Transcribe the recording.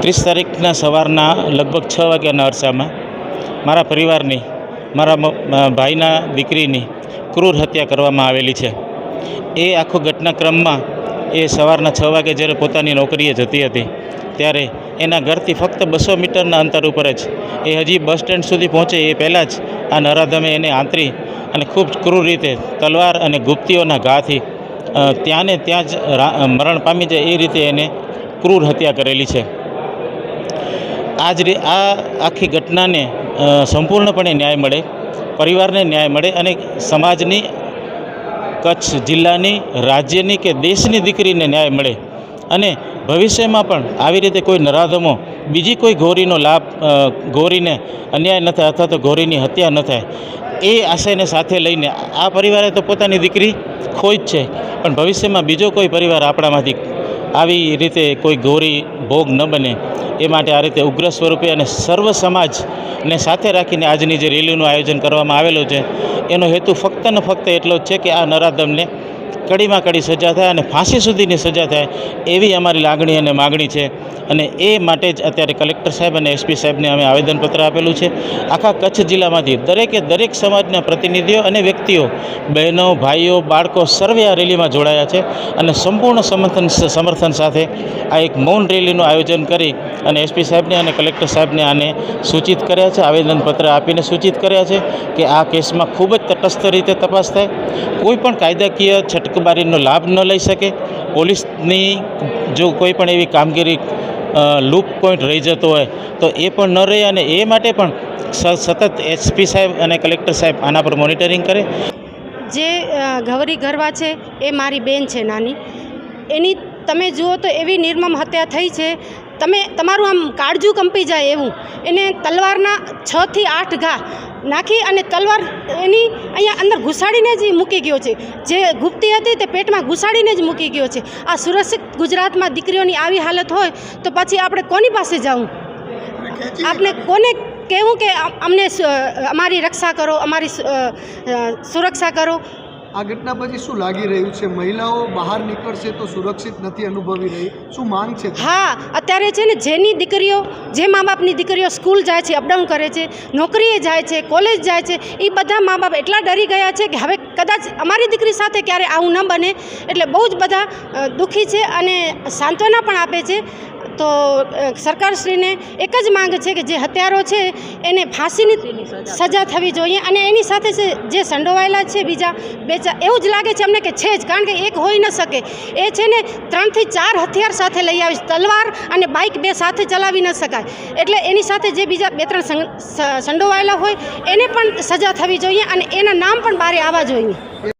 ત્રીસ તારીખના સવારના લગભગ છ વાગ્યાના અરસામાં મારા પરિવારની, મારા ભાઈના દીકરીની ક્રૂર હત્યા કરવામાં આવેલી છે. એ આખો ઘટનાક્રમમાં એ સવારના છ વાગે જ્યારે પોતાની નોકરીએ જતી હતી, ત્યારે એના ઘરથી ફક્ત બસો મીટરના અંતર ઉપર જ એ હજી બસ સ્ટેન્ડ સુધી પહોંચે એ પહેલાં જ આ નરાધમે એને આંતરી અને ખૂબ ક્રૂર રીતે તલવાર અને ગુપ્તીઓના ઘાથી ત્યાંને ત્યાં જ મરણ પામી જાય એ રીતે એને ક્રૂર હત્યા કરેલી છે. આ જ આ આખી ઘટનાને સંપૂર્ણપણે ન્યાય મળે, પરિવારને ન્યાય મળે અને સમાજની, કચ્છ જિલ્લાની, રાજ્યની કે દેશની દીકરીને ન્યાય મળે. અને ભવિષ્યમાં પણ આવી રીતે કોઈ નરાધમો, બીજી કોઈ ગોરીનો લાભ ગોરીને અન્યાય ન થાય અથવા તો ગોરીની હત્યા ન થાય, એ આશયને સાથે લઈને આ પરિવારે તો પોતાની દીકરી ખોઈ જ છે. પણ ભવિષ્યમાં બીજો કોઈ પરિવાર આપણામાંથી આવી રીતે કોઈ ગોરી ભોગ ન બને. એ માટે આ રીતે ઉગ્ર સ્વરૂપે અને સર્વ સમાજને સાથે રાખીને આજની જે રેલીનું આયોજન કરવામાં આવેલું છે, એનો હેતુ ફક્ત ને ફક્ત એટલો જ છે કે આ નરાધમને કડીમાં કડી સજા થાય અને ફાંસી સુધીની સજા થાય એવી અમારી લાગણી અને માગણી છે. અને એ માટે જ અત્યારે કલેક્ટર સાહેબ અને એસપી સાહેબને અમે આવેદનપત્ર આપેલું છે. આખા કચ્છ જિલ્લામાંથી દરેકે દરેક સમાજના પ્રતિનિધિઓ અને વ્યક્તિઓ, બહેનો, ભાઈઓ, બાળકો સર્વે આ રેલીમાં જોડાયા છે અને સંપૂર્ણ સમર્થન સમર્થન સાથે આ એક મૌન રેલીનું આયોજન કરી અને એસપી સાહેબને અને કલેક્ટર સાહેબને આને સૂચિત કર્યા છે, આવેદનપત્ર આપીને સૂચિત કર્યા છે કે આ કેસમાં ખૂબ જ તટસ્થ રીતે તપાસ થાય. કોઈ પણ કાયદાકીય છટકબારીનો લાભ ન લઈ શકે. પોલીસની જો કોઈ પણ એવી કામગીરી લૂપ પોઈન્ટ રહી જતો હોય, તો એ પણ ન રહે અને એ માટે પણ સતત એસપી સાહેબ અને કલેક્ટર સાહેબ આના પર મોનિટરિંગ કરે. જે ગૌરી ગરવા છે, એ મારી બેન છે નાની. એની તમે જુઓ તો એવી નિર્મમ હત્યા થઈ છે તમે તમારું આમ કાળજું કંપી જાય એવું. એને તલવારના છથી આઠ ઘા નાખી અને તલવાર એની અહીંયા અંદર ઘુસાડીને જ મૂકી ગયો છે. જે ગુપ્તી હતી તે પેટમાં ઘુસાડીને જ મૂકી ગયો છે. આ સુરક્ષિત ગુજરાતમાં દીકરીઓની આવી હાલત હોય તો પછી આપણે કોની પાસે જવું આપણે કોને કહેવું કે અમને અમારી રક્ષા કરો અમારી સુરક્ષા કરો? આ ઘટના પછી શું લાગી રહ્યું છે? મહિલાઓ બહાર નીકળશે તો સુરક્ષિત નથી અનુભવી રહી. શું માંગ છે હા, અત્યારે છે ને જેની દીકરીઓ, જે મા બાપની દીકરીઓ સ્કૂલ જાય છે, અપડાઉન કરે છે, નોકરીએ જાય છે, કોલેજ જાય છે એ બધા મા બાપ એટલા ડરી ગયા છે કે હવે કદાચ અમારી દીકરી સાથે ક્યારે આવું ન બને. એટલે બહુ જ બધા દુઃખી છે અને સાંત્વના પણ આપે છે. તો સરકારશ્રીને એક જ માંગ છે કે જે હત્યારો છે, એને ફાંસીની સજા થવી જોઈએ અને એની સાથે જે સંડોવાયેલા છે બીજા બે ચાર, એવું જ લાગે છે અમને કે છે જ, કારણ કે એક હોઈ ન શકે. એ છે ને ત્રણથી ચાર હથિયાર સાથે લઈ આવી તલવાર અને બાઇક બે સાથે ચલાવી ન શકાય. એટલે એની સાથે જે બીજા બે ત્રણ સંડોવાયેલા હોય, એને પણ સજા થવી જોઈએ અને એના નામ પણ બહાર આવવા જોઈએ.